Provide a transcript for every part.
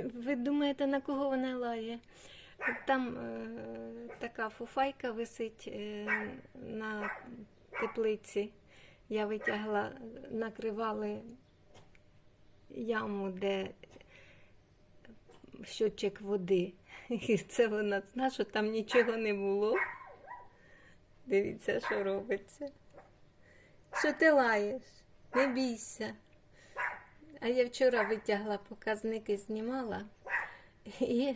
Ви думаєте, на кого вона лає? Там е, така фуфайка висить е, на теплиці. Я витягла, накривали яму, де щотчик води. І це вона зна, що там нічого не було. Дивіться, що робиться. Що ти лаєш? Не бійся. А я вчора витягла показники, знімала і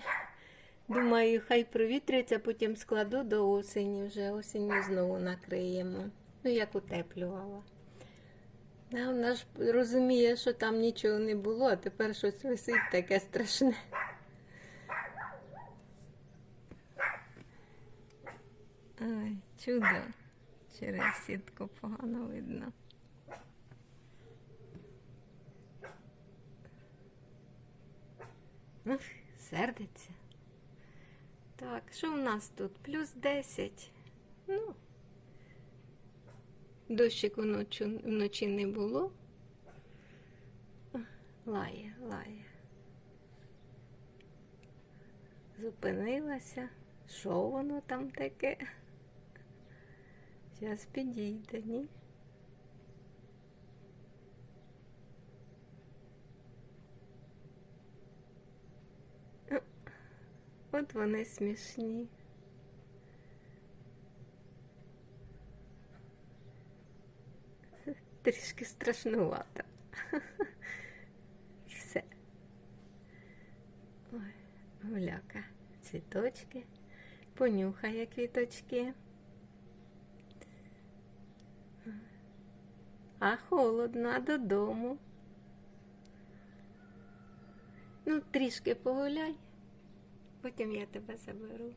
думаю, хай провітрюється, потім складу до осені, вже осінню знову накриємо. Ну, як утеплювала. А вона ж розуміє, що там нічого не було, а тепер щось висить таке страшне. Ай, чудо. Через сітку погано видно. Сердиться. Так, що у нас тут? Плюс 10. Ну, дощику вночі, вночі не було. Лає, лає. Зупинилася. Що воно там таке? Зараз підійде, ні? От вони смішні. Трішки страшнувато. І все. Ой, гуляка. Цвіточки. Понюхає квіточки. А холодно, а додому. Ну, трішки погуляй. Потім я тебе заберу.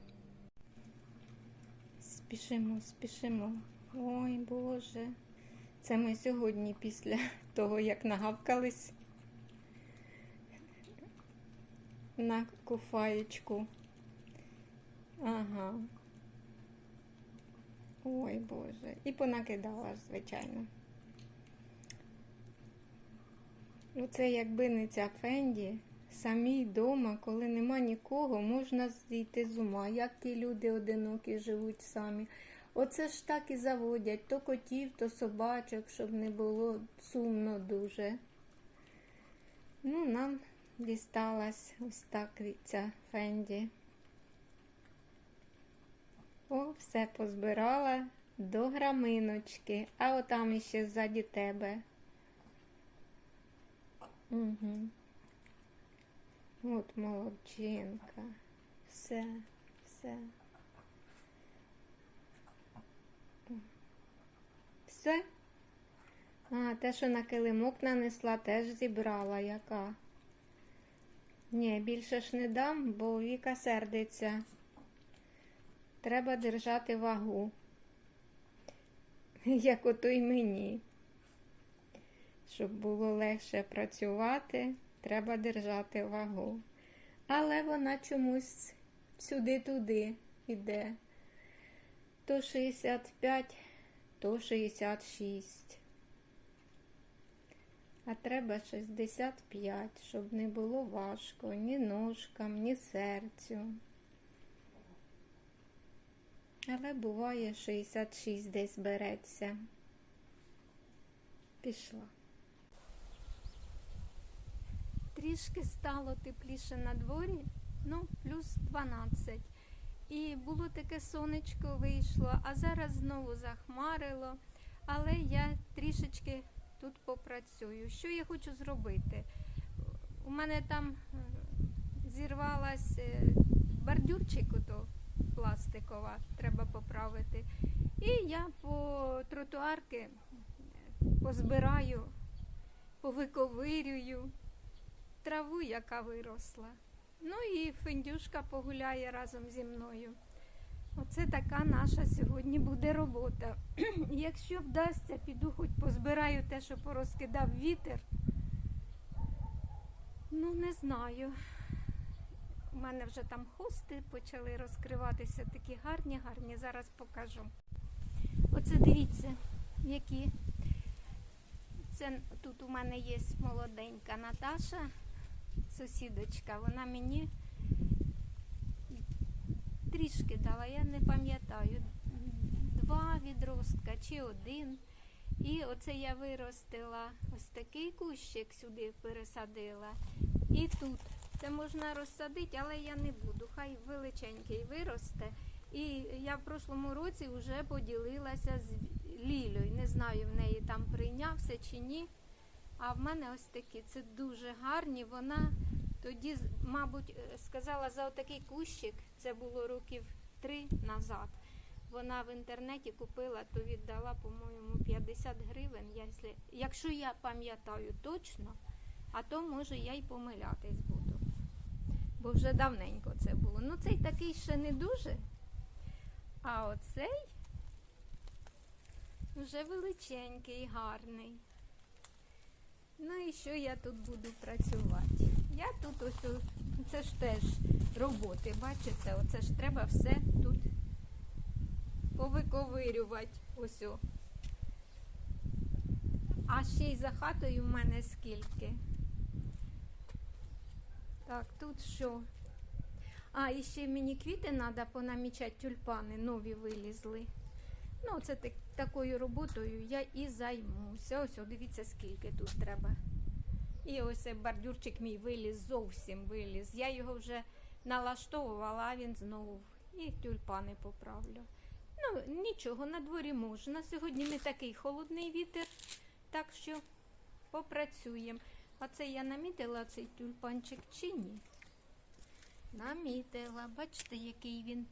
Спішимо, спішимо. Ой Боже. Це ми сьогодні після того, як нагавкались на куфаєчку. Ага. Ой Боже. І понакидала ж, звичайно. Оце якби не ця Фенді, самій дома, коли нема нікого, можна зійти з ума. Як ті люди одинокі живуть самі. Оце ж так і заводять то котів, то собачок, щоб не було сумно дуже. Ну, нам дісталась ось так ця Фенді. О, все позбирала до граминочки, а отам іще ззаді тебе. Угу. От молодчинка. Все, все. Все. А, те, що на килимок нанесла, теж зібрала яка. Ні, більше ж не дам, бо Віка сердиться. Треба держати вагу. Як ото й мені. Щоб було легше працювати, треба держати вагу. Але вона чомусь сюди-туди йде. То 65, то 66. А треба 65, щоб не було важко ні ножкам, ні серцю. Але буває 66 десь береться. Пішла. Трішки стало тепліше на дворі, ну, плюс 12. І було таке сонечко вийшло, а зараз знову захмарило. Але я трішечки тут попрацюю. Що я хочу зробити? У мене там е, зірвалась е, бордюрчик ото пластикова, треба поправити. І я по тротуарки е, позбираю, повиковирюю траву, яка виросла. Ну і фендюшка погуляє разом зі мною. Оце така наша сьогодні буде робота. Якщо вдасться, піду хоч позбираю те, що порозкидав вітер. Ну, не знаю. У мене вже там хости почали розкриватися, такі гарні, гарні. Зараз покажу. Оце дивіться, які. Це тут у мене є молоденька Наташа сусідочка, вона мені трішки дала, я не пам'ятаю, два відростка чи один. І оце я виростила ось такий кущик сюди пересадила. І тут. Це можна розсадити, але я не буду. Хай величенький виросте. І я в прошлому році вже поділилася з Лілею. Не знаю, в неї там прийнявся чи ні. А в мене ось такі. Це дуже гарні. Вона тоді, мабуть, е, сказала за отакий кущик, це було років три назад. Вона в інтернеті купила, то віддала, по-моєму, 50 гривень. Якщо, якщо я пам'ятаю точно, а то може я й помилятись буду. Бо вже давненько це було. Ну, цей такий ще не дуже. А оцей вже величенький, гарний. Ну і що я тут буду працювати? Я тут ось, це ж теж роботи, бачите, оце ж треба все тут повиковирювати. Ось. А ще й за хатою в мене скільки. Так, тут що? А, і ще мені квіти треба понамічати, тюльпани нові вилізли. Ну, це так, такою роботою я і займуся. Ось, дивіться, скільки тут треба. І ось бордюрчик мій виліз, зовсім виліз. Я його вже налаштовувала, а він знову. І тюльпани поправлю. Ну, нічого, на дворі можна. Сьогодні не такий холодний вітер, так що попрацюємо. А це я намітила цей тюльпанчик чи ні? Намітила. Бачите, який він.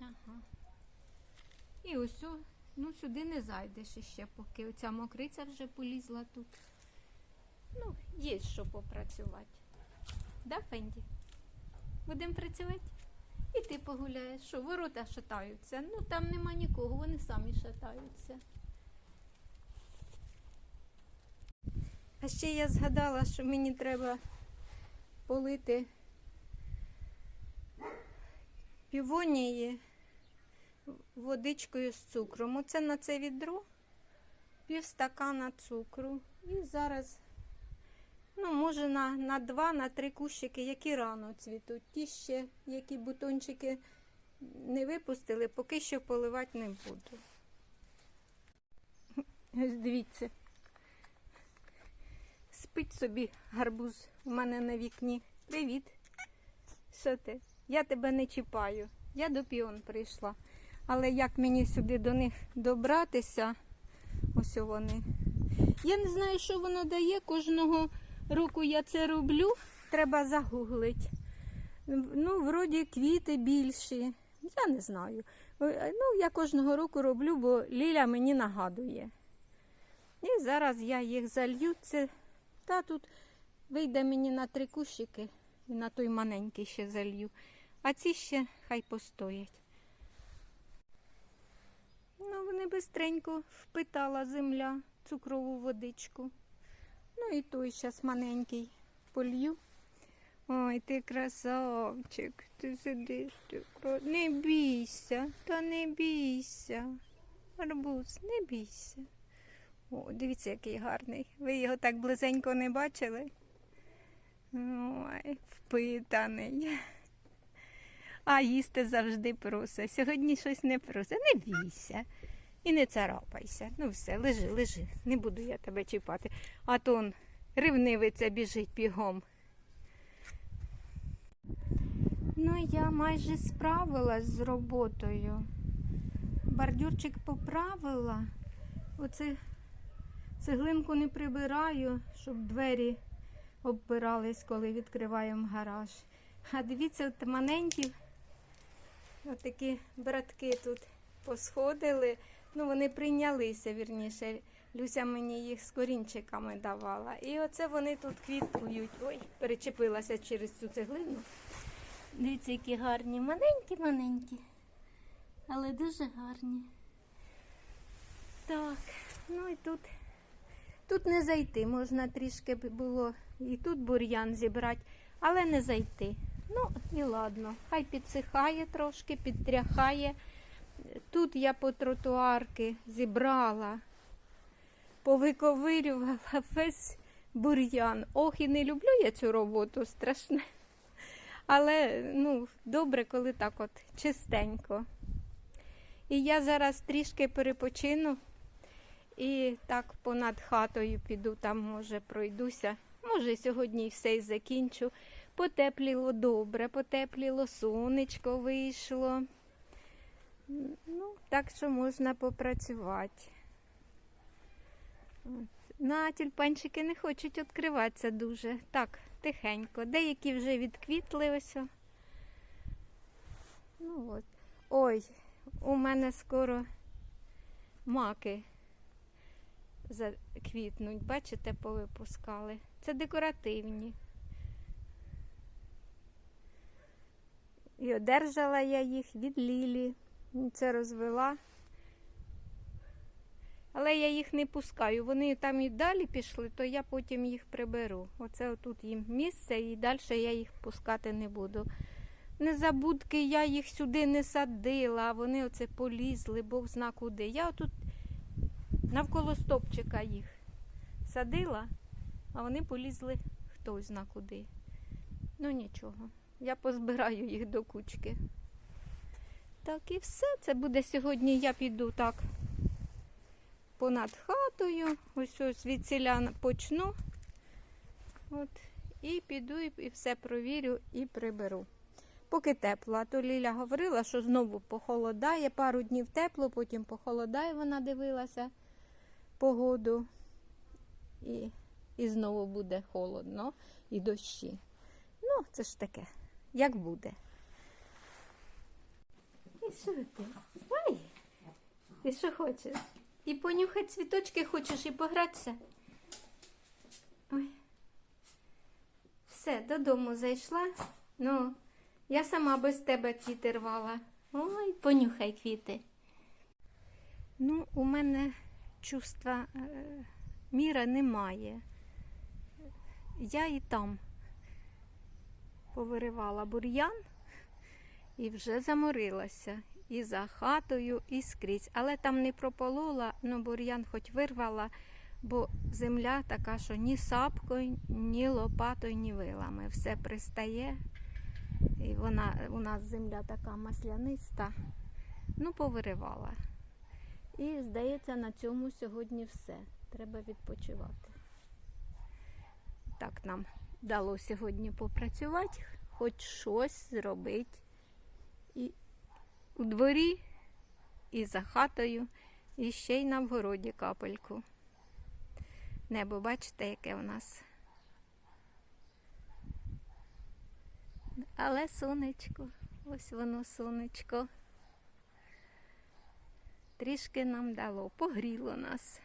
Ага. І ось, ну сюди не зайдеш іще, поки оця мокриця вже полізла тут. Ну, є що попрацювати. Да, Фенді? Будемо працювати? І ти погуляєш. Що, ворота шатаються? Ну там нема нікого, вони самі шатаються. А ще я згадала, що мені треба полити півонії водичкою з цукром. Оце на це відро пів стакана цукру. І зараз, ну, може, на, на два, на три кущики, які рано цвітуть. Ті ще, які бутончики не випустили, поки що поливати не буду. Ось дивіться. Спить собі гарбуз у мене на вікні. Привіт. Що ти? Я тебе не чіпаю. Я до піон прийшла. Але як мені сюди до них добратися? Ось вони. Я не знаю, що воно дає. Кожного року я це роблю. Треба загуглити. Ну, вроді квіти більші. Я не знаю. Е, Ну, я кожного року роблю, бо Ліля мені нагадує. І зараз я їх залью. Це та тут вийде мені на три кущики і на той маленький ще залью. А ці ще хай постоять. Ну, вони бистренько впитала земля цукрову водичку. І той зараз маленький полью. Ой, ти красавчик, ти сидиш, ти кра- не бійся, та не бійся. Арбуз, не бійся. О, дивіться, який гарний. Ви його так близенько не бачили? Ой, впитаний. А їсти завжди просить. Сьогодні щось не просить. Не бійся. І не царапайся. Ну все, лежи, лежи. Не буду я тебе чіпати. А то он ревнивиця біжить бігом. Ну, я майже справилась з роботою. Бордюрчик поправила. Оце цеглинку не прибираю, щоб двері обпирались, коли відкриваємо гараж. А дивіться, от маленькі отакі братки тут посходили. Ну, вони прийнялися, вірніше. Люся мені їх з корінчиками давала. І оце вони тут квітують. Ой, перечепилася через цю цеглину. Дивіться, які гарні, маленькі-маленькі, але дуже гарні. Так, ну і тут, тут не зайти. Можна трішки було і тут бур'ян зібрати, але не зайти. Ну і ладно, хай підсихає трошки, підтряхає. Тут я по тротуарки зібрала, повиковирювала весь бур'ян. Ох, і не люблю я цю роботу, страшне. Але ну, добре, коли так от чистенько. І я зараз трішки перепочину і так понад хатою піду, там, може, пройдуся. Може, сьогодні все і закінчу. Потепліло добре, потепліло, сонечко вийшло. Ну, так що можна попрацювати. От. На тюльпанчики не хочуть відкриватися дуже. Так, тихенько. Деякі вже відквітли ось. Ну от. Ой, у мене скоро маки заквітнуть. Бачите, повипускали. Це декоративні. І одержала я їх від Лілі. Це розвела. Але я їх не пускаю. Вони там і далі пішли, то я потім їх приберу. Оце отут їм місце, і далі я їх пускати не буду. Незабудки я їх сюди не садила, а вони оце полізли, Бог зна куди. Я отут навколо стопчика їх садила, а вони полізли хтось зна куди. Ну нічого, я позбираю їх до кучки. Так і все. Це буде сьогодні. Я піду так понад хатою. Ось ось звідсіля почну. От, і піду і все провірю і приберу. Поки тепло. А то Ліля говорила, що знову похолодає, пару днів тепло, потім похолодає, вона дивилася погоду. І, і знову буде холодно і дощі. Ну, це ж таке, як буде. І що ти що хочеш? І понюхати цвіточки хочеш і погратися? Ой. Все, додому зайшла. Ну, я сама без тебе квіти рвала. Ой, понюхай квіти. Ну, у мене чувства е, міра немає. Я і там повиривала бур'ян і вже заморилася. І за хатою, і скрізь. Але там не прополола, ну бур'ян хоч вирвала, бо земля така, що ні сапкою, ні лопатою, ні вилами. Все пристає. І вона у нас земля така масляниста. Ну, повиривала. І, здається, на цьому сьогодні все. Треба відпочивати. Так нам дало сьогодні попрацювати, хоч щось зробити. І у дворі, і за хатою, і ще й на вгороді капельку. Небо, бачите, яке у нас. Але сонечко, ось воно сонечко. Трішки нам дало, погріло нас.